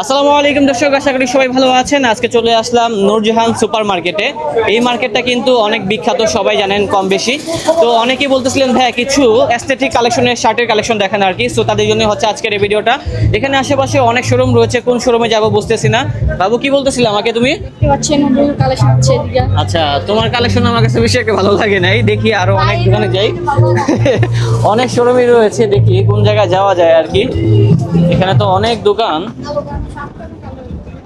আসসালামু আলাইকুম দর্শক আশা করি সবাই ভালো আছেন। আজকে চলে আসলাম নূরজাহান সুপার মার্কেটে এই মার্কেটটা কিন্তু অনেক বিখ্যাত সবাই জানেন কম বেশি তো অনেকেই বলতেছিলেন ভাই কিছু অ্যাস্থেটিক কালেকশনের শার্টের কালেকশন দেখেন আর কি। সো তাদের জন্য হচ্ছে আজকের এই ভিডিওটা। এখানে আশেপাশে অনেক শোরুম রয়েছে কোন শোরুমে যাব বুঝতেছি না। বাবু কি বলতেছিলে আমাকে তুমি? আচ্ছা তোমার কালেকশন আমার কাছে বেশি একটা ভালো লাগে নাই দেখি আরও অনেক দোকানে যাই। অনেক শোরুমই রয়েছে দেখি কোন জায়গায় যাওয়া যায় আর কি। এখানে তো অনেক দোকান।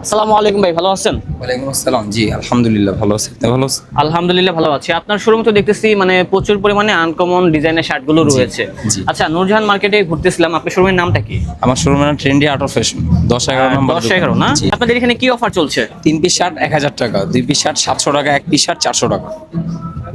আসসালামু আলাইকুম ভাই ভালো আছেন? ওয়ালাইকুম আসসালাম। জি আলহামদুলিল্লাহ ভালো আছি। আপনি ভালো আছেন? আলহামদুলিল্লাহ ভালো আছি। আপনার শোরুম তো দেখতেছি মানে প্রচুর পরিমাণে আনকমন ডিজাইনের শার্টগুলো রয়েছে। আচ্ছা নূরজাহান মার্কেটে ঘুরতেছিলাম আপনার শোরুমের নামটা কি? আমার শোরুমের নাম ট্রেন্ডি আর্ট অফ ফ্যাশন দশ এগারো নম্বর দশ এগারো না? আপনাদের এখানে কি অফার চলছে? তিন পিস শার্ট এক হাজার টাকা দুই পিস শার্ট সাতশো টাকা এক পিস শার্ট চারশো টাকা।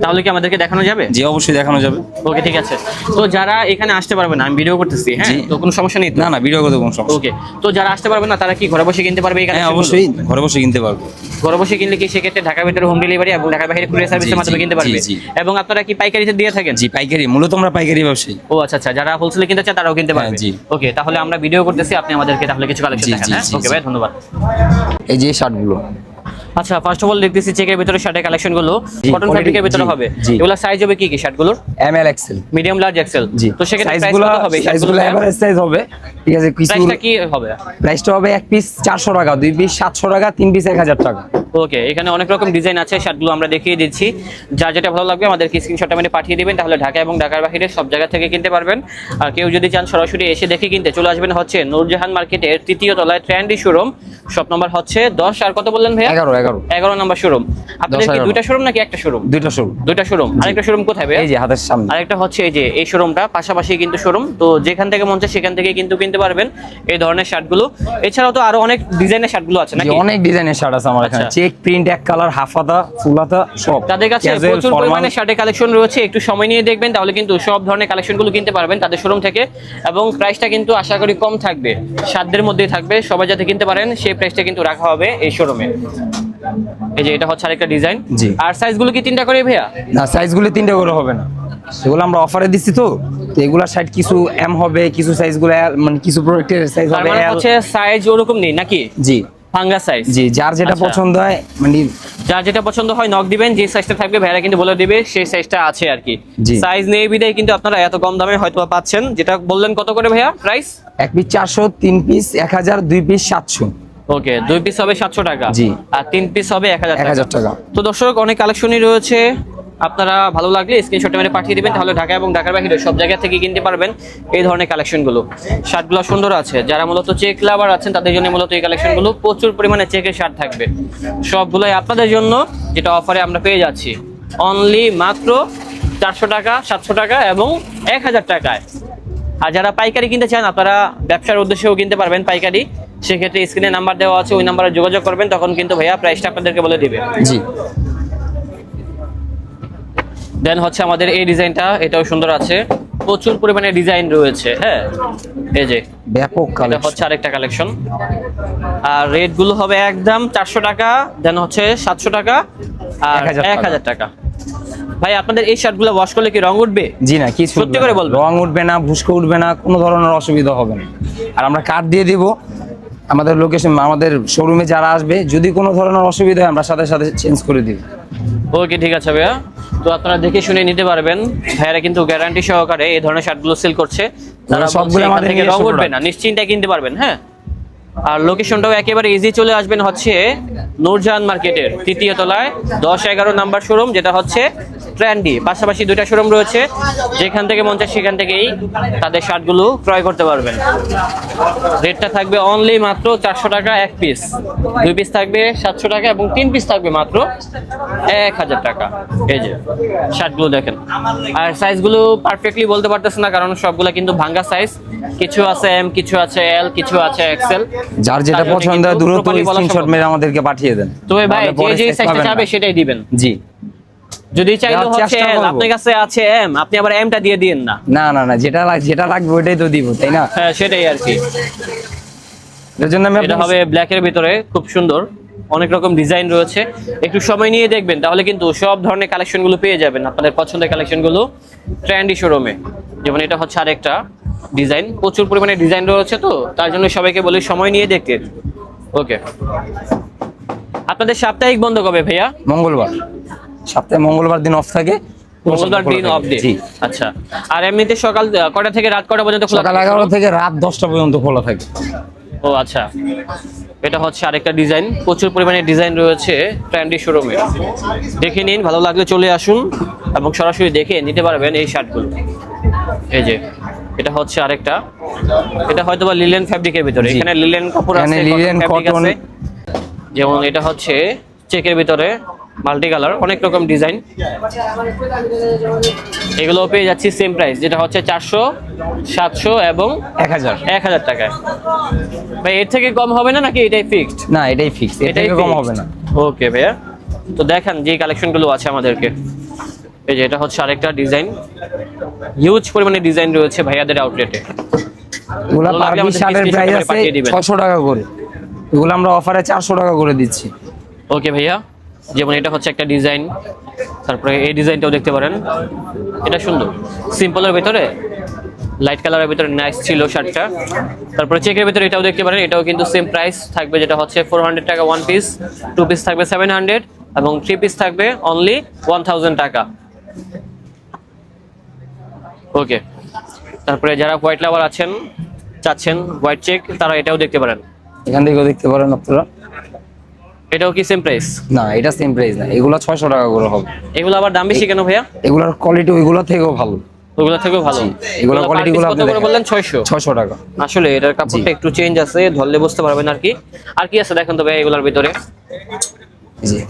তাহলে কি আমাদেরকে দেখানো যাবে? জি অবশ্যই দেখানো যাবে। ওকে ঠিক আছে। তো যারা এখানে আসতে পারবে না আমি ভিডিও করতেছি হ্যাঁ? তো কোনো সমস্যা নেই না না ভিডিও করতে কোনো সমস্যা ওকে তো যারা আসতে পারবে না তারা কি ঘরে বসে কিনতে পারবে এই হ্যাঁ? অবশ্যই ঘরে বসে কিনতে পারব। ঘরে বসে কিনলে কি সেক্ষেত্রে ঢাকার ভিতরে হোম ডেলিভারি এবং ঢাকার বাইরে কুরিয়ার সার্ভিসের মাধ্যমে কিনতে পারবে? জি, জি। এবং আপনারা কি পাইকারিতে দিয়ে থাকেন? জি পাইকারি মূলত আমরা পাইকারি ব্যবসায়ী। ও আচ্ছা আচ্ছা যারা হোলসেলে কিনতে চায় তারাও কিনতে পারবে। হ্যাঁ, জি। ওকে তাহলে আমরা ভিডিও করতেছি আপনি আমাদেরকে তাহলে কিছু কালেকশন দেখান হ্যাঁ? ওকে ভাই ধন্যবাদ। এই যে শার্টগুলো আচ্ছা ফার্স্ট অফ অল দেখতেছি চেকের ভিতরে শার্টের কালেকশনগুলো। কটন ফ্যাব্রিকের ভিতরে হবে। এগুলো সাইজ হবে কি কি শার্টগুলোর M L XL medium large XL তো সেক্ষেত্রে সাইজগুলো হবে সাইজগুলো এভারেজ সাইজ হবে। ঠিক আছে কিছু প্রাইসটা কি হবে? প্রাইসটা হবে এক পিস চারশো টাকা দুই পিস সাতশো টাকা তিন পিস এক হাজার টাকা। ওকে এখানে অনেক রকম ডিজাইন আছে শার্টগুলো আমরা দেখিয়ে দিচ্ছি। যা যেটা ভালো লাগবে আমাদেরকে স্ক্রিনশটটা মানে পাঠিয়ে দিবেন তাহলে ঢাকা এবং ঢাকার বাইরে সব জায়গা থেকে কিনতে পারবেন। আর কেউ যদি চান সরাসরি এসে দেখে কিনতে চলে আসবেন হচ্ছে নূরজাহান মার্কেটের তৃতীয় তলায় ট্রেন্ডি শোরুম শপ নম্বর হচ্ছে দশ আর কত বললেন ভাইয়া? এগারো। এগারো। নম্বর শোরুম আপনাদের কি দুইটা শোরুম নাকি একটা শোরুম দুইটা শোরুম দুইটা শোরুম আরেকটা শোরুম কোথায় এই যে হাতের সামনে। আরেকটা হচ্ছে এই যে এই শোরুমটা পাশাপাশি কিন্তু শোরুম তো যেখান থেকে মন চায় সেখান থেকে কিন্তু কিনতে পারবেন এই ধরনের শার্টগুলো। এছাড়াও তো আরও অনেক ডিজাইনের শার্টগুলো আছে নাকি? অনেক ডিজাইনের শার্ট আছে আমার এখানে। আচ্ছা। চেক প্রিন্ট এক কালার হাফ হাতা ফুল হাতা সব। তাদের কাছে প্রচুর পরিমাণে শার্টের কালেকশন রয়েছে। একটু সময় নিয়ে দেখবেন তাহলে কিন্তু সব ধরনের কালেকশনগুলো কিনতে পারবেন তাদের শোরুম থেকে। এবং প্রাইসটা কিন্তু আশা করি কম থাকবে। সাধ্যের মধ্যেই থাকবে। সবাই যাতে কিনতে পারেন সেই প্রাইসটা কিন্তু রাখা হবে এই শোরুমে এই যে এটা হচ্ছে আরেকটা ডিজাইন জি। আর সাইজগুলো কি তিনটা করে ভাইয়া? না সাইজগুলো তিনটে করে হবে না। সেগুলো আমরা অফারে দিচ্ছি তো। তো এগুলার সাইড কিছু এম হবে কিছু সাইজগুলো মানে কিছু প্রোডাক্টের সাইজ হবে মানে হচ্ছে সাইজ ওরকম নেই নাকি? জি। ভাঙ্গা সাইজ জি যার যেটা আচ্ছা। পছন্দ হয় মানে যার যেটা পছন্দ হয় নক দিবেন যে সাইজটা থাকবে ভাইরা কিন্তু বলে দিবে সেই সাইজটা আছে আর কি। সাইজ নেই বিদায় কিন্তু আপনারা এত কম দামে হয়তো পাচ্ছেন। যেটা বললেন কত করে ভাইয়া? প্রাইস এক পিস চারশো তিন পিস এক হাজার দুই পিস সাতশো। ওকে দুই পিস হবে সাতশো টাকা। জি। আর তিন পিস হবে এক হাজার টাকা। তো দর্শক অনেক কালেকশনই রয়েছে। আপনারা ভালো লাগলে স্ক্রিনশটে মেরে পাঠিয়ে দিবেন তাহলে ঢাকা এবং ঢাকার বাইরে সব জায়গা থেকে কিনতে পারবেন এই ধরনের কালেকশনগুলো। শার্টগুলো সুন্দর আছে। যারা মূলত চেক লাভার আছেন তাদের জন্য মূলত এই কালেকশনগুলো প্রচুর পরিমাণে চেকের শার্ট থাকবে। সবগুলোই আপনাদের জন্য যেটা অফারে আমরা পেয়ে যাচ্ছি। অনলি মাত্র চারশো টাকা সাতশো টাকা এবং এক হাজার টাকায়। আর যারা পাইকারি কিনতে চান আপনারা ব্যবসার উদ্দেশ্যেও কিনতে পারবেন পাইকারি। সেক্ষেত্রে স্ক্রিনে নাম্বার দেওয়া আছে ওই নাম্বারে যোগাযোগ করবেন তখন কিন্তু ভাইয়া প্রাইসটা আপনাদেরকে বলে দিবে। জি। দেন হচ্ছে আমাদের এই ডিজাইনটা এটাও সুন্দর আছে। প্রচুর পরিমাণে ডিজাইন রয়েছে হ্যাঁ? এই যে ব্যাপক কালেকশন হচ্ছে আরেকটা কালেকশন আর রেটগুলো হবে একদম চারশো টাকা দেন হচ্ছে সাতশো টাকা আর 1000 টাকা। এক হাজার টাকা। ভাই আপনাদের এই শার্টগুলো ওয়াশ করলে কি রং উঠবে? জি না কিছু সত্যি করে না। বলবেন? রং উঠবে না ভুস্কো উঠবে না কোনো ধরনের অসুবিধা হবে না। আর আমরা কার্ড দিয়ে দিব আমাদের লোকেশন আমাদের শোরুমে যারা আসবে যদি কোনো ধরনের অসুবিধা হয় আমরা সাথে সাথে চেঞ্জ করে দিই। ওকে ঠিক আছে ভাইয়া। তো আপনারা দেখে শুনে নিতে পারবেন ভাইয়ারা কিন্তু গ্যারান্টি সহকারে এই ধরনের শার্টগুলো সেল করছে। তারা সবগুলো আমাদের থেকে রং উঠবে না নিশ্চিন্তে কিনতে পারবেন হ্যাঁ? আর লোকেশনটাও একেবারে ইজি চলে আসবেন হচ্ছে নূরজাহান মার্কেটের তৃতীয় তলায়। দশ এগারো নাম্বার শোরুম যেটা হচ্ছে ট্রেন্ডি পাশাপাশি দুইটা শোরুম রয়েছে। যেখান থেকে মন চায় সেখান থেকেই তাদের শার্টগুলো ক্রয় করতে পারবেন। রেটটা থাকবে অনলি মাত্র চারশো টাকা এক পিস দুই পিস থাকবে সাতশো টাকা এবং তিন পিস থাকবে মাত্র এক হাজার টাকা। এই যে, শার্টগুলো দেখেন। আর সাইজগুলো পারফেক্টলি বলতে পারতেছে না, কারণ সবগুলো কিন্তু ভাঙ্গা সাইজ কিছু আছে এম কিছু আছে এল কিছু আছে এক্সেল যার যেটা পছন্দ হয় দ্রুত স্ক্রিনশট মেরে আমাদেরকে পাঠিয়ে দেন। তো ভাই যে যে সাইজটা। চাবে সেটাই দিবেন। জি। যদি চাইলে হচ্ছে। আপনার কাছে আছে এম আপনি আবার এমটা দিয়ে দিন না। না না না যেটা লাগ যেটা লাগবে ওইটাই তো দিব তাই না? হ্যাঁ সেটাই আর কি। এর জন্য আমি এটা হবে ব্ল্যাক এর ভিতরে খুব সুন্দর। অনেক রকম ডিজাইন রয়েছে। একটু সময় নিয়ে দেখবেন তাহলে কিন্তু সব ধরনের কালেকশনগুলো পেয়ে যাবেন আপনাদের পছন্দের কালেকশনগুলো ট্রেন্ডি শোরুমে যেমন এটা হচ্ছে আরেকটা। ডিজাইন প্রচুর পরিমাণে ডিজাইন রয়েছে তো তার জন্য সবাইকে বলি সময় নিয়ে দেখতে। ওকে। আপনাদের সাপ্তাহিক বন্ধ কবে ভাইয়া? মঙ্গলবার। সপ্তাহে মঙ্গলবার দিন অফ থাকে। মঙ্গলবার দিন অফ ডে আচ্ছা। আর এমনিতে সকাল কটা থেকে রাত কটা পর্যন্ত খোলা সকাল এগারোটা থেকে রাত দশটা পর্যন্ত খোলা থাকে। ও আচ্ছা। এটা হচ্ছে আরেকটা ডিজাইন। প্রচুর পরিমাণে ডিজাইন রয়েছে শোরুমে। দেখে নিন ভালো লাগলে চলে আসুন এবং সরাসরি দেখে নিতে পারবেন এই শার্টগুলো। এই যে। এটা হচ্ছে আরেকটা। এটা হয়তো বা লিলেন ফ্যাব্রিকের ভিতরে। এখানে লিলেন কাপড় আছে ফ্যাব্রিক কটন। যেমন এটা হচ্ছে চেকের ভিতরে মাল্টি কালার অনেক রকম ডিজাইন এগুলো পেয়ে যাচ্ছি সেম প্রাইস যেটা হচ্ছে চারশো সাতশো এবং এক হাজার। এক হাজার টাকায়। ভাই এর থেকে কম হবে না নাকি এটাই ফিক্সড না এটাই ফিক্সড এটাই কম হবে না। ওকে ভাইয়া। তো দেখেন যে কালেকশনগুলো আছে আমাদেরকে। এই যে এটা হচ্ছে আরেকটা ডিজাইন। হিউজ পরিমাণে ডিজাইন রয়েছে ভাইয়াদের আউটলেটে এগুলা ভালো পার লাগলে পিস আমাদের শার্টের প্রাইস আছে পাঠিয়ে দিবেন। ছশো টাকা করে। এগুলো আমরা অফারে চারশো টাকা করে দিচ্ছি। ওকে ভাইয়া। যেমন এটা হচ্ছে একটা ডিজাইন। তারপরে এই ডিজাইনটাও দেখতে পারেন। এটা সুন্দর। সিম্পলের ভিতরে লাইট কালারের ভিতরে নাইস ছিল শার্টটা। তারপরে চেকের ভিতরে এটাও দেখতে পারেন। এটাও কিন্তু সেম প্রাইস থাকবে যেটা হচ্ছে ফোর হান্ড্রেড টাকা ওয়ান পিস টু পিস থাকবে সেভেন হান্ড্রেড এবং থ্রি পিস থাকবে অনলি ওয়ান থাউজেন্ড টাকা। ওকে। তারপরে যারা হোয়াইট লাভার আছেন চাচ্ছেন হোয়াইট চেক তারা এটাও দেখতে পারেন। এখান থেকেও দেখতে পারেন আপনারা। এটাও কি সেম প্রাইস না এটা সেম প্রাইস না। এগুলো ছয়শো টাকা করে হবে। এগুলো আবার দাম বেশি কেন ভাইয়া? এগুলোর কোয়ালিটি ওইগুলো থেকেও ভালো। ওগুলো থেকেও ভালো? এগুলো per গুলো আপনি বললেন? ছয়শো। ছয়শো টাকা। আসলে এটার কাপড়টা একটু চেঞ্জ আছে ধরলে বুঝতে পারবেন আর কি। আর কি আছে দেখেন তো ভাই এগুলোর ভিতরে?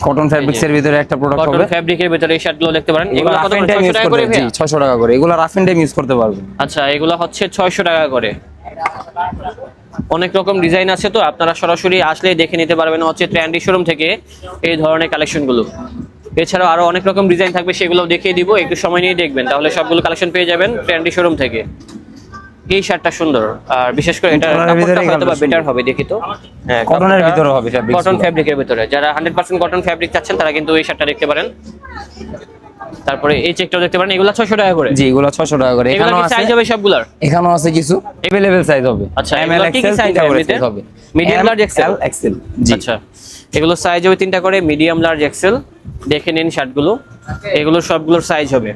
কটন ফ্যাব্রিক্স এর ভিতরে একটা প্রোডাক্ট কটন হবে। ফ্যাব্রিকের ভিতরে এই শার্টগুলো দেখতে পারেন। এগুলো কত করে? 600 টাকা করে জি ভাইয়া? ছয়শো টাকা করে। এগুলো রাফ টাইম ইউজ করতে পারবেন। আচ্ছা এগুলো হচ্ছে ছয়শো টাকা করে। অনেক রকম ডিজাইন আছে তো আপনারা সরাসরি আসলেই দেখে নিতে পারবেন হচ্ছে ট্রেন্ডি শোরুম থেকে এই ধরনের কালেকশনগুলো এছাড়াও আরও অনেক রকম ডিজাইন থাকবে সেগুলো দেখিয়ে দিব। একটু সময় নিয়ে দেখবেন তাহলে সবগুলো কালেকশন পেয়ে যাবেন ট্রেন্ডি শোরুম থেকে। এই শার্টটা সুন্দর। আর বিশেষ করে এটা বা বেটার হবে দেখি তো হ্যাঁ কটনের ভিতরে হবে fabrics কটন। ফ্যাব্রিকের ভিতরে। যারা হান্ড্রেড পার্সেন্ট কটন ফ্যাব্রিক চাচ্ছেন তারা কিন্তু এই শার্টটা দেখতে পারেন। তারপরে এই চেকটাও দেখতে পারেন। এগুলো ছয়শো টাকা করে। জি এগুলো ছয়শো টাকা করে। এগুলো এখানেও আছে। সাইজ হবে সবগুলার? এখানেও আছে কিছু। এভেলেবেল সাইজ হবে। আচ্ছা, এম এগুলো এল কি কি এক্সেল size হবে। Medium, large, XL? এক্সেল জি। আচ্ছা এগুলো সাইজ হবে তিনটা করে। মিডিয়াম লার্জ এক্সেল দেখে নিন শার্টগুলো। এগুলোর সবগুলোর সাইজ হবে।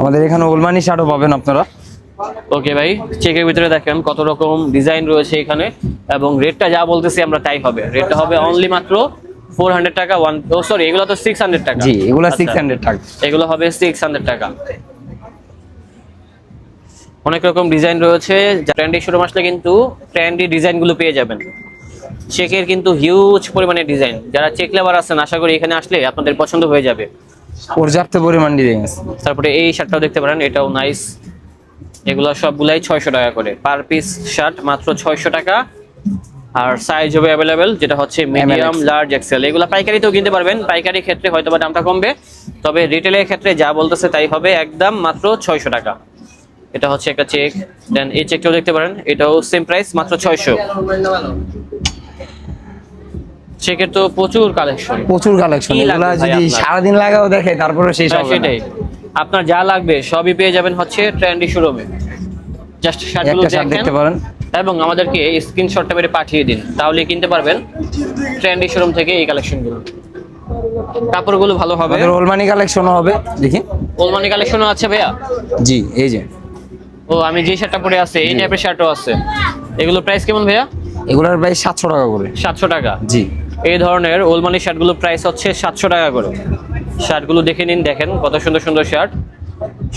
আমাদের এখানে ওলমানি শার্টও পাবেন আপনারা। ওকে ভাই চেকের ভিতরে দেখেন কত রকম ডিজাইন রয়েছে এখানে এবং রেটটা যা বলতেছি আমরা তাই হবে। রেটটা হবে অনলি মাত্র ফোর হান্ড্রেড টাকা ওয়ান ও সরি এগুলো তো সিক্স হান্ড্রেড টাকা। জি এগুলো আচ্ছা, সিক্স হান্ড্রেড টাকা। এগুলো হবে সিক্স হান্ড্রেড টাকা। অনেক রকম ডিজাইন রয়েছে ট্রেন্ডি শোরুম আসলে কিন্তু ট্রেন্ডি ডিজাইনগুলো পেয়ে যাবেন। চেকের কিন্তু হিউজ পরিমাণে ডিজাইন যারা চেক লেবার আছেন আশা করি এখানে আসলে আপনাদের পছন্দ হয়ে যাবে। পর্যাপ্ত পরিমাণ ডিজাইন আছে। তারপরে এই শার্টটাও দেখতে পারেন এটাও নাইস এগুলো সবগুলাই ছয়শো টাকা করে। পার পিস শার্ট মাত্র ছয়শো টাকা। আর সাইজ হবে অ্যাভেলেবেল যেটা হচ্ছে মিডিয়াম লার্জ এক্সেল এগুলো পাইকারিতেও কিনতে পারবেন। পাইকারি ক্ষেত্রে হয়তো বা দামটা কমবে। তবে রিটেলের ক্ষেত্রে যা বলতেছে তাই হবে একদম মাত্র ছয়শো টাকা। এটা হচ্ছে একটা চেক দেন এই চেকটাও দেখতে পারেন এটাও সেম প্রাইস মাত্র ছয়শো। প্রচুর কালেকশন প্রচুর কালেকশন এগুলা যদি? সারাদিন লাগাও দেখে তারপরে শেষ হবে সেটাই। আপনার যা লাগবে সবই পেয়ে যাবেন হচ্ছে ট্রেন্ডি শোরুমে জাস্ট শার্টগুলো দেখতে পারেন। এবং আমাদেরকে স্ক্রিনশটটা মেরে পাঠিয়ে দিন। তাহলে কিনতে পারবেন ট্রেন্ডি শোরুম থেকে এই কালেকশনগুলো কাপড়গুলো ভালো হবে। ওলমানি কালেকশনও হবে দেখি। ওলমানি কালেকশনও আছে ভাইয়া? জি এই যে। ও আমি যে শার্টটা পরে আছে এই টাইপের শার্টও আছে। এগুলো প্রাইস কেমন ভাইয়া? এগুলোর প্রাইস সাতশো টাকা করে। সাতশো টাকা। জি। এই ধরনের ওলমানি শার্টগুলো প্রাইস হচ্ছে সাতশো টাকা করে। শার্টগুলো দেখে নিন দেখেন কত সুন্দর সুন্দর শার্ট।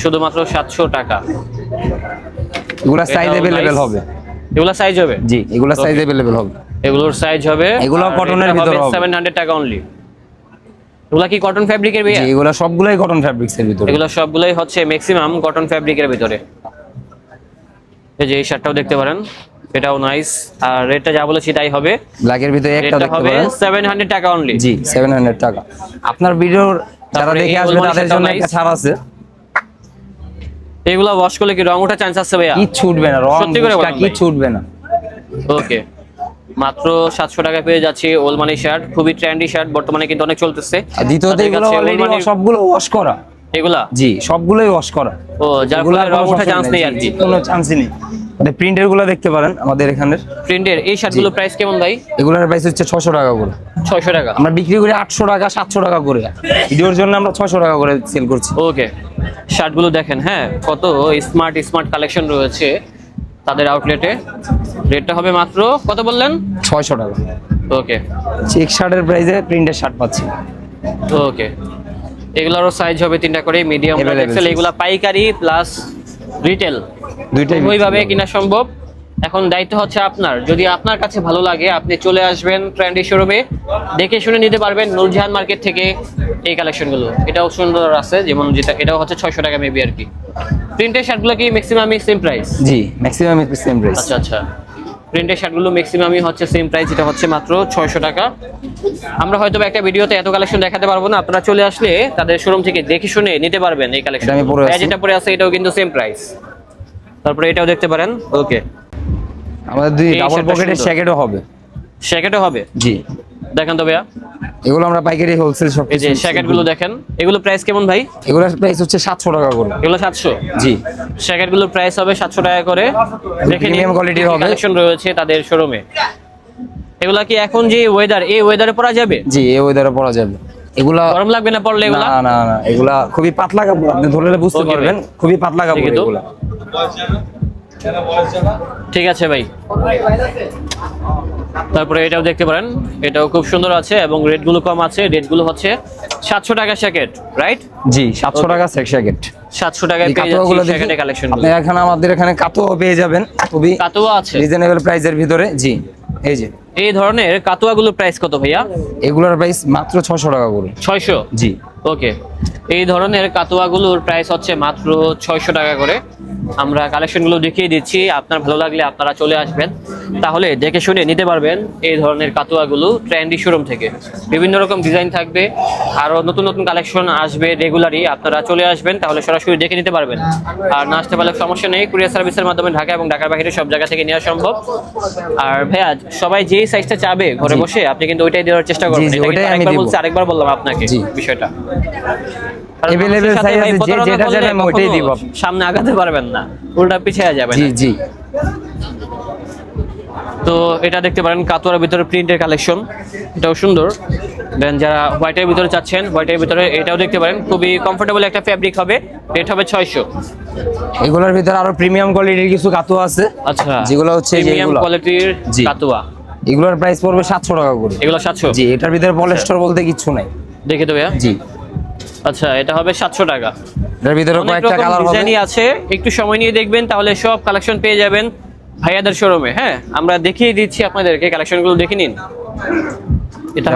শুধুমাত্র সাতশো টাকা। সাইজ হবে। এগুলো সাইজ হবে? জি এগুলোর সাইজ অ্যাভেলেবেল হবে। এগুলোর সাইজ হবে এগুলো কটনের ভিতরে হবে। টাকা অনলি এগুলো কি কটন ফ্যাব্রিকের ভাইয়া জি এগুলো সবগুলাই কটন ভিতরে। এগুলো সবগুলোই হচ্ছে ম্যাক্সিমাম কটন ফ্যাব্রিকের ভিতরে। এই যে এই শার্টটাও দেখতে পারেন। এটাও নাইস আর রেটটা যা বলেছি তাই হবে। ব্ল্যাকের ভিতরে একটা দেখতে হবে পারেন। সেভেন হান্ড্রেড টাকা অনলি জি সেভেন হান্ড্রেড টাকা। আপনার ভিডিওর যারা দেখে আসবে তাদের জন্য একটা ছাড় আছে। এগুলো ওয়াশ করলে কি রং ওঠা চান্স আছে ভাইয়া? কি ছুটবে না রং সত্যি করে কি। ছুটবে না। ওকে মাত্র সাতশো টাকা পেয়ে যাচ্ছি ওলমানি শার্ট খুবই ট্রেন্ডি শার্ট বর্তমানে কিন্তু অনেক চলতেছে। দ্বিতীয়ত এগুলো অলরেডি সবগুলো ওয়াশ করা। এগুলা? জি সবগুলোই ওয়াশ করা। ও যার ফলে রং ওঠা চান্স নেই। আর জি, কি। কোনো চান্সই নেই। প্রিন্টেরগুলো দেখতে পারেন আমাদের এখানের। প্রিন্টের এই শার্টগুলো প্রাইস কেমন ভাই? এগুলোর প্রাইস হচ্ছে ছশো টাকা করে। ছয়শো টাকা। আমরা বিক্রি করি আটশো টাকা সাতশো টাকা করে। ভিডিওর জন্য আমরা ছশো টাকা করে সেল করছি। ওকে। শার্টগুলো দেখেন হ্যাঁ কত স্মার্ট স্মার্ট কালেকশন রয়েছে তাদের আউটলেটে রেটটা হবে মাত্র কত বললেন? ছয়শো টাকা। ওকে। চেক শার্টের প্রাইসে প্রিন্টের শার্ট পাচ্ছি। ওকে। এগুলোরও সাইজ হবে তিনটা করে মিডিয়াম এগুলা পাইকারি প্লাস রিটেল দুইটাই ওইভাবে কিনা সম্ভব? এখন দায়িত্ব হচ্ছে আপনার। যদি আপনার কাছে ভালো লাগে আপনি চলে আসবেন ট্রেন্ডি শোরুমে দেখে শুনে নিতে পারবেন নূরজাহান মার্কেট থেকে এই কালেকশনগুলো। এটাও সুন্দর আছে যেমন যেটা এটাও হচ্ছে ছয়শো টাকা মেবি আর কি। প্রিন্টের শার্টগুলো কি ম্যাক্সিমাম সেম প্রাইস জি ম্যাক্সিমাম সেম প্রাইস আচ্ছা আচ্ছা। প্রিন্টের শার্টগুলো ম্যাক্সিমামই হচ্ছে সেম প্রাইস এটা হচ্ছে মাত্র ছয়শো টাকা। আমরা হয়তো একটা ভিডিওতে এত কালেকশন দেখাতে পারব না আপনারা চলে আসলে তাদের শোরুম থেকে দেখে শুনে নিতে পারবেন এই কালেকশন পরে যেটা পরে আছে এটাও কিন্তু সেম প্রাইস তারপরে এটাও দেখতে পারেন। ওকে আমাদের দুই ডাবল পকেটের। শ্যাকেটও হবে। শ্যাকেটও হবে? জি। দেখেন তো ভাইয়া। এগুলো আমরা পাইকারি হোলসেল সব এই যে শ্যাকেটগুলো দেখেন। এগুলো প্রাইস কেমন ভাই? এগুলোর প্রাইস হচ্ছে সাতশো টাকা করে। এগুলো সাতশো? জি। শ্যাকেটগুলোর প্রাইস হবে সাতশো টাকা করে। দেখে Premium quality র হবে। কালেকশন রয়েছে তাদের শোরুমে এগুলা কি এখন যে ওয়েদার এই ওয়েদারে পরা যাবে? জি এই ওয়েদারে পরা যাবে। এগুলা গরম লাগবে না পড়লে এগুলা? না না না এগুলা খুবই পাতলা কাপড়। আপনি ধরলে বুঝতে পারবেন খুবই পাতলা কাপড়। এগুলা। ঠিক আছে ভাই। তারপরে এটাও দেখতে পারেন। এটাও খুব সুন্দর আছে এবং রেটগুলো কম আছে। রেটগুলো হচ্ছে সাতশো টাকা শ্যাকেট রাইট জি সাতশো টাকা সেক শ্যাকেট সাতশো টাকায় কালেকশন আপনি এখানে আমাদের এখানে কাতোয়া পেয়ে যাবেন। খুবই কাতুয়া আছে। রিজনেবল প্রাইসের ভিতরে। জি এই যে। এই ধরনের কাতুয়া গুলোর প্রাইস কত ভাইয়া? এগুলোর প্রাইস মাত্র ছশো টাকা করে। ছয়শো? জি। ওকে এই ধরনের কাতুয়াগুলোর প্রাইস হচ্ছে মাত্র ছয়শো টাকা করে। আমরা কালেকশনগুলো দেখিয়ে দিচ্ছি। আপনার ভালো লাগলে আপনারা চলে আসবেন। তাহলে দেখে শুনে নিতে পারবেন এই ধরনের কাতুয়াগুলো ট্রেন্ডি শোরুম থেকে। বিভিন্ন রকম ডিজাইন থাকবে আরও নতুন নতুন কালেকশন আসবে রেগুলারই আপনারা চলে আসবেন তাহলে সরাসরি দেখে নিতে পারবেন। আর না আসতে পারলে সমস্যা নেই কুরিয়ার সার্ভিসের মাধ্যমে ঢাকা এবং ঢাকার বাইরে সব জায়গা থেকে নেওয়া সম্ভব। আর ভাইয়া সবাই যেই সাইজটা চাবে ঘরে বসে আপনি কিন্তু ওইটাই দেওয়ার চেষ্টা করবেন। আরেকবার বলছি আরেকবার বললাম আপনাকে বিষয়টা। আছে, যেটা যেটা দিব। সামনে আগাতে পারবেন না উল্টা পিছিয়ে যাবে জি জি। তো এটা দেখতে পারেন কাতোয়ার ভিতরে প্রিন্টের কালেকশন। এটাও সুন্দর। দেন যারা হোয়াইটের ভিতরে চাচ্ছেন হোয়াইটের ভিতরে এটাও দেখতে পারেন। খুবই কমফোর্টেবল একটা ফ্যাব্রিক হবে। রেট হবে ছয়শো। এগুলোর ভিতরে আরও প্রিমিয়াম কোয়ালিটির কিছু কাতোয়া আছে। আচ্ছা যেগুলো হচ্ছে প্রিমিয়াম কোয়ালিটির। কাতোয়া। এগুলোর প্রাইস পড়বে সাতশো টাকা করে। এগুলো সাতশো? জি এটার ভিতরে পলেস্টার বলতে কিছু নাই। দেখে তো ভাইয়া? জি। আচ্ছা এটা হবে সাতশো টাকা। এটার ভিতরে কয়েকটা কালার হবে। আছে। একটু সময় নিয়ে দেখবেন তাহলে সব কালেকশন পেয়ে যাবেন। ভাইয়াদের শোরুমে হ্যাঁ? আমরা দেখিয়ে দিচ্ছি আপনাদেরকে কালেকশনগুলো দেখে নিন। এটা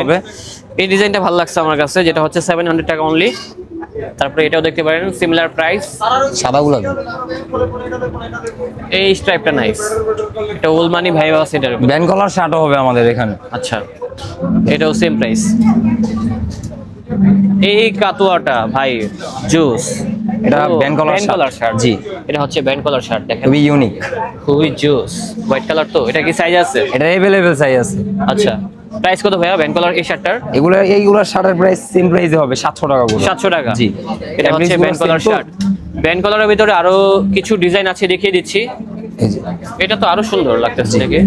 হবে। এই ডিজাইনটা ভালো লাগছে আমার কাছে যেটা হচ্ছে সেভেন হান্ড্রেড টাকা অনলি তারপরে এটাও দেখতে পারেন সিমিলার প্রাইস সাদা সাদাগুলো এই স্ট্রাইপটা নাইস এটা ওলমানি ভাইবা উপর। ব্যান কলার শার্টও হবে আমাদের এখানে। আচ্ছা এটাও সেম প্রাইস এই কাতুয়াটা ভাই জুস এটা shirt। কলার শার্ট জি। এটা হচ্ছে ব্যান্ড কলার শার্ট দেখেন। খুবই ইউনিক খুবই জুস হোয়াইট কালার তো এটা কি সাইজ আছে? এটা এভেলেবেল সাইজ আছে। আচ্ছা প্রাইস কত ভাইয়া কলার এই শার্টটার এগুলো এইগুলোর শার্টের প্রাইস সেম প্রাইসে হবে সাতশো টাকা করে। সাতশো টাকা। জি। এটা হচ্ছে কলার শার্ট ব্যান্ড কলারের ভিতরে আরও কিছু ডিজাইন আছে দেখিয়ে দিচ্ছি। এটা তো আরও সুন্দর লাগতেছে দেখে।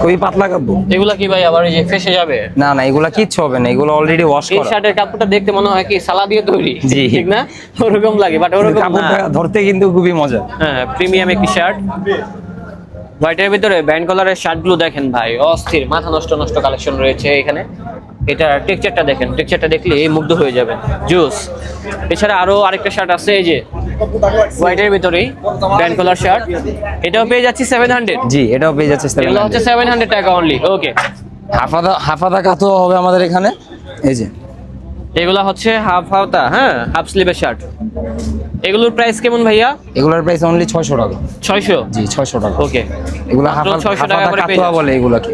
খুবই পাতলা কাপড়। এগুলা কি ভাই আবার এই যে ফেসে যাবে? না না এগুলা কিচ্ছু হবে না এগুলো অলরেডি ওয়াশ করা। এই শার্টের কাপড়টা দেখতে মনে হয় কি সালা দিয়ে তৈরি। ঠিক না? ওরকম লাগে বাট ওরকম কাপড়টা ধরতে কিন্তু খুবই মজা। হ্যাঁ প্রিমিয়াম একটি শার্ট হোয়াইটের ভিতরে ব্যান্ড কলারের শার্টগুলো দেখেন ভাই অস্থির মাথা নষ্ট নষ্ট কালেকশন রয়েছে এখানে। এটা টেক্সচারটা দেখেন টেক্সচারটা দেখলে মুগ্ধ হয়ে যাবেন। জুস এছাড়া আরও আরেকটা শার্ট আছে এই যে হোয়াইটের ভিতরেই ব্যান্ড কলার শার্ট এটাও পেয়ে যাচ্ছি সেভেন হান্ড্রেড জি এটাও পেয়ে যাচ্ছে এগুলো হচ্ছে সেভেন হান্ড্রেড টাকা অনলি ওকে হাফাদা হাফাদা কাতো হবে আমাদের এখানে। এই যে। এগুলো হচ্ছে হাফ হাফতা হ্যাঁ হাফ স্লিভের শার্ট এগুলোর প্রাইস কেমন ভাইয়া? এগুলোর প্রাইস অনলি ছয়শো টাকা। ছয়শো? জি ছয়শো টাকা। ওকে এগুলো হাফা 600 টাকা করে পেয়ে কাতোয়া বলে এগুলোকে।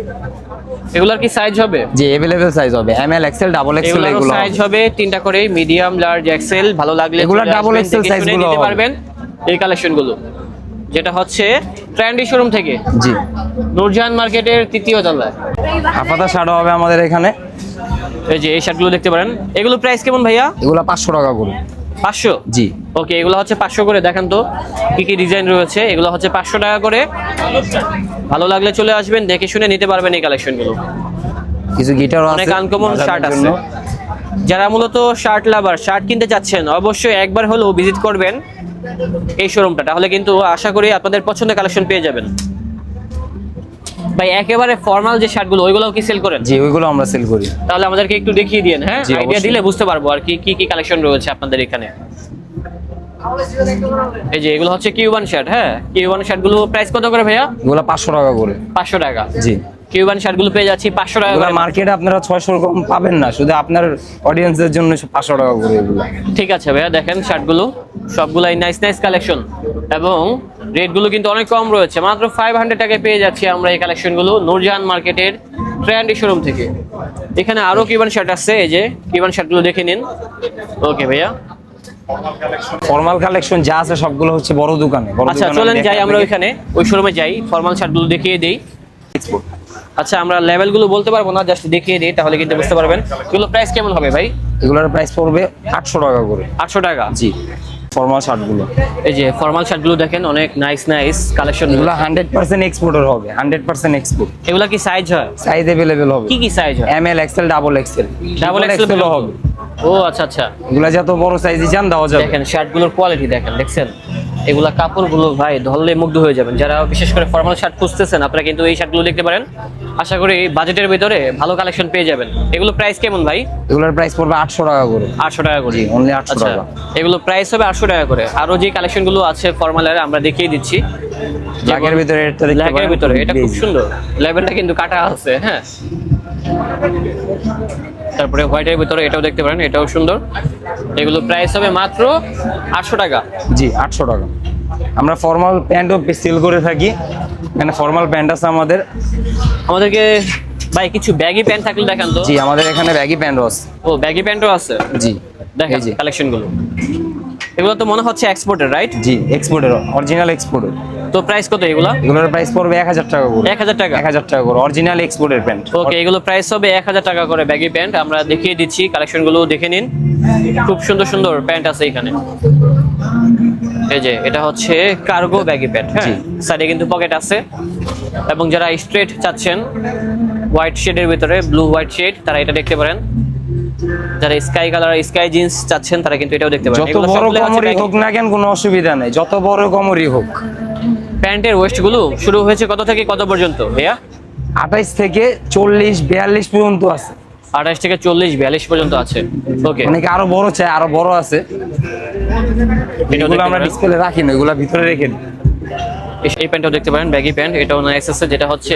এগুলোর কি সাইজ হবে? জি এভেলেবেল সাইজ হবে। M L XL double XL এগুলো সাইজ হবে। তিনটা করে মিডিয়াম লার্জ এক্সেল ভালো লাগলে এগুলো দেখে size শুনে গুলো নিতে পারবেন এই কালেকশনগুলো। যেটা হচ্ছে ট্রেন্ডি শোরুম থেকে। জি। নূরজাহান মার্কেটের তৃতীয় তলায়। আপাতত শার্টও হবে আমাদের এখানে। এই যে এই শার্টগুলো দেখতে পারেন। এগুলো প্রাইস কেমন ভাইয়া? এগুলো পাঁচশো টাকা করে। পাঁচশো? জি। ওকে এগুলো হচ্ছে পাঁচশো করে দেখেন তো কি কি ডিজাইন রয়েছে। এগুলো হচ্ছে পাঁচশো টাকা করে। ভালো লাগলে চলে আসবেন দেখে শুনে নিতে পারবেন এই কালেকশনগুলো কিছু গিটারও আছে অনেক আনকমন শার্ট আছে। যারা মূলত শার্ট লাভার শার্ট কিনতে চাচ্ছেন অবশ্যই একবার হলেও ভিজিট করবেন এই শোরুমটা তাহলে কিন্তু আশা করি আপনাদের পছন্দের কালেকশন পেয়ে যাবেন। ভাই একেবারে ফর্মাল যে শার্টগুলো ওইগুলোও কি সেল করেন? জি ওইগুলো আমরা সেল করি। তাহলে আমাদেরকে একটু দেখিয়ে দিন হ্যাঁ? আইডিয়া দিলে বুঝতে পারব আর কি কি কি কালেকশন রয়েছে আপনাদের এখানে। এই যে এগুলো হচ্ছে কিউবান শার্ট হ্যাঁ? কিউবান শার্টগুলো প্রাইস কত করে ভাইয়া? এগুলো পাঁচশো টাকা করে। পাঁচশো টাকা। জি। কিউবান শার্টগুলো পেয়ে যাচ্ছি পাঁচশো টাকা করে। মার্কেটে আপনারা ছয়শো কম পাবেন না শুধু আপনার অডিয়েন্সের জন্য পাঁচশো টাকা করে ঠিক আছে ভাইয়া দেখেন শার্টগুলো সবগুলাই নাইস নাইস কালেকশন এবং রেটগুলো কিন্তু অনেক কম রয়েছে মাত্র ফাইভ হান্ড্রেড টাকায় পেয়ে যাচ্ছি আমরা এই কালেকশনগুলো নূরজাহান মার্কেটের ট্রেন্ডি শোরুম থেকে। এখানে আরও কিবান শার্ট আছে এই যে কিবান শার্টগুলো দেখে নিন। ওকে ভাইয়া। ফর্মাল কালেকশন যা আছে সবগুলো হচ্ছে বড় দোকানে আচ্ছা চলেন যাই আমরা ওইখানে ওই শোরুমে যাই ফর্মাল শার্টগুলো দেখিয়ে দিই। Export। আচ্ছা আমরা লেভেলগুলো বলতে পারব না জাস্ট দেখিয়ে দিই তাহলে কিন্তু বুঝতে পারবেন। এগুলো প্রাইস কেমন হবে ভাই? এগুলোর প্রাইস পড়বে আটশো টাকা করে। আটশো টাকা? জি। ফর্মাল শার্টগুলো এই যে ফর্মাল শার্টগুলো দেখেন অনেক নাইস নাইস কালেকশন এগুলো হান্ড্রেড পার্সেন্ট এক্সপোর্টের হবে হান্ড্রেড পার্সেন্ট এক্সপোর্ট এগুলো কি সাইজ হয়? সাইজ অ্যাভেলেবেল হবে। কি কি সাইজ হয়? M L XL double XL double XL হবে। ও আচ্ছা আচ্ছা। এগুলো যত বড় সাইজই চান দেওয়া যাবে। দেখেন শার্টগুলোর কোয়ালিটি দেখেন দেখছেন? এগুলা কাপড়গুলো ভাই ধরলে মুগ্ধ হয়ে যাবেন। যারা বিশেষ করে ফর্মাল শার্ট খুঁজতেছেন আপনারা কিন্তু এই শার্টগুলো দেখতে পারেন। আশা করি বাজেটের ভিতরে ভালো কালেকশন পেয়ে যাবেন। এগুলো প্রাইস কেমন ভাই? এগুলোর প্রাইস পড়বে আটশো টাকা করে। আটশো টাকা করে। only 800 আচ্ছা টাকা। এগুলো প্রাইস হবে আটশো টাকা করে। আরও যে কালেকশনগুলো আছে ফর্মালের আমরা দেখিয়ে দিচ্ছি। ব্ল্যাকের ভিতরে পারেন, ভিতরে এটা খুব সুন্দর। লেভেলটা কিন্তু কাটা আছে হ্যাঁ। তারপরে হোয়াইটের ভিতরে এটাও দেখতে পারেন এটাও সুন্দর। এগুলো প্রাইস হবে মাত্র আটশো টাকা। জি আটশো টাকা। আমরা ফর্মাল প্যান্টও সেল করে থাকি। এখানে ফর্মাল প্যান্ট আছে আমাদের। আমাদেরকে ভাই কিছু ব্যাগি প্যান্ট থাকলে দেখান তো। জি আমাদের এখানে ব্যাগি প্যান্টও আছে। ও ব্যাগি প্যান্টও আছে? জি দেখেন জি যে। কালেকশনগুলো। এগুলো তো মনে হচ্ছে এক্সপোর্টের রাইট জি এক্সপোর্টের অরিজিনাল এক্সপোর্টের তো প্রাইস কত এগুলো? এগুলোর প্রাইস পড়বে এক হাজার টাকা করে। এক হাজার টাকা? এক হাজার টাকা করে অরিজিনাল এক্সপোর্টের প্যান্ট ওকে এগুলো প্রাইস হবে এক হাজার টাকা করে ব্যাগি প্যান্ট আমরা দেখিয়ে দিচ্ছি কালেকশনগুলো দেখে নিন। খুব সুন্দর সুন্দর প্যান্ট আছে এখানে। এই যে এটা হচ্ছে কার্গো ব্যাগি প্যান্ট হ্যাঁ? সাইডে কিন্তু পকেট আছে। এবং যারা স্ট্রেট চাচ্ছেন হোয়াইট শেডের ভিতরে ব্লু হোয়াইট শেড তারা এটা দেখতে পারেন। যারা স্কাই কালার স্কাই জিন্স চাচ্ছেন তারা কিন্তু এটাও দেখতে পারেন। যত বড় কমরই হোক না কেন কোনো অসুবিধা নেই। যত বড় কমরই হোক। প্যান্টের ওয়েস্টগুলো শুরু হয়েছে কত থেকে কত পর্যন্ত ভাইয়া? আঠাইশ থেকে চল্লিশ বিয়াল্লিশ পর্যন্ত আছে। আঠাশ থেকে চল্লিশ বিয়াল্লিশ পর্যন্ত আছে। ওকে অনেকে আরও বড় চাই আরও বড় আছে। এগুলো আমরা ডিসপ্লে রাখি না এগুলো ভিতরে রেখে দিই। এই প্যান্টটাও দেখতে পারেন ব্যাগি প্যান্ট এটাও নাইস আছে যেটা হচ্ছে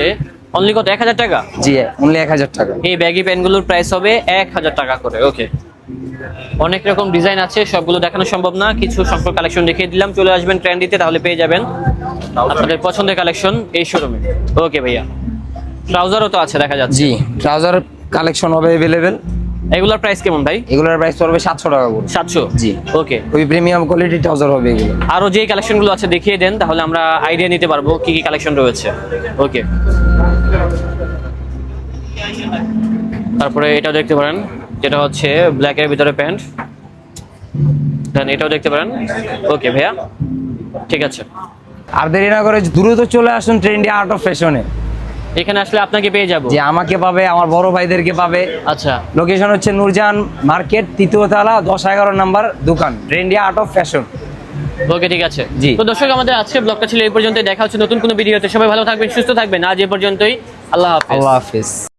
অনলি কত এক হাজার টাকা? জি অনলি এক হাজার টাকা। এই ব্যাগি প্যান্টগুলোর প্রাইস হবে এক হাজার টাকা করে ওকে অনেক রকম ডিজাইন আছে সবগুলো দেখানো সম্ভব না কিছু সংখ্যক কালেকশন দেখিয়ে দিলাম চলে আসবেন ট্রেন্ডিতে তাহলে পেয়ে যাবেন। আপনাদের পছন্দের কালেকশন এই শোরুমে ওকে ভাইয়া। ট্রাউজারও তো আছে দেখা যাচ্ছে। জি ট্রাউজার কালেকশন হবে অ্যাভেলেবেল এগুলোর প্রাইস কেমন ভাই? এগুলোর প্রাইস পড়বে সাতশো টাকা করে। সাতশো? জি। ওকে ওই প্রিমিয়াম কোয়ালিটি ট্রাউজার হবে এগুলো। আরও যে কালেকশনগুলো আছে দেখিয়ে দেন তাহলে আমরা আইডিয়া নিতে পারব কি কি কালেকশন রয়েছে। ওকে তারপরে এটাও দেখতে পারেন যেটা হচ্ছে ব্ল্যাকের ভিতরে প্যান্ট দেন এটাও দেখতে পারেন। ওকে ভাইয়া। ঠিক আছে। আর দেরি না করে দ্রুত চলে আসুন ট্রেন্ডি আর্ট অফ ফ্যাশনে এখানে আসলে আপনাকে পেয়ে যাব। যে আমাকে পাবে আমার বড় ভাইদেরকে পাবে। আচ্ছা। লোকেশন হচ্ছে নূরজাহান মার্কেট তৃতীয় তালা দশ এগারো নাম্বার দোকান trendy art of fashion okay ঠিক আছে। জি। তো দর্শক আমাদের আজকে ব্লগটা ছিল এই পর্যন্ত দেখা হচ্ছে নতুন কোনো ভিডিওতে। সবাই ভালো থাকবেন সুস্থ থাকবেন। আজ এ পর্যন্তই। আল্লাহ হাফেজ। আল্লাহ হাফিজ।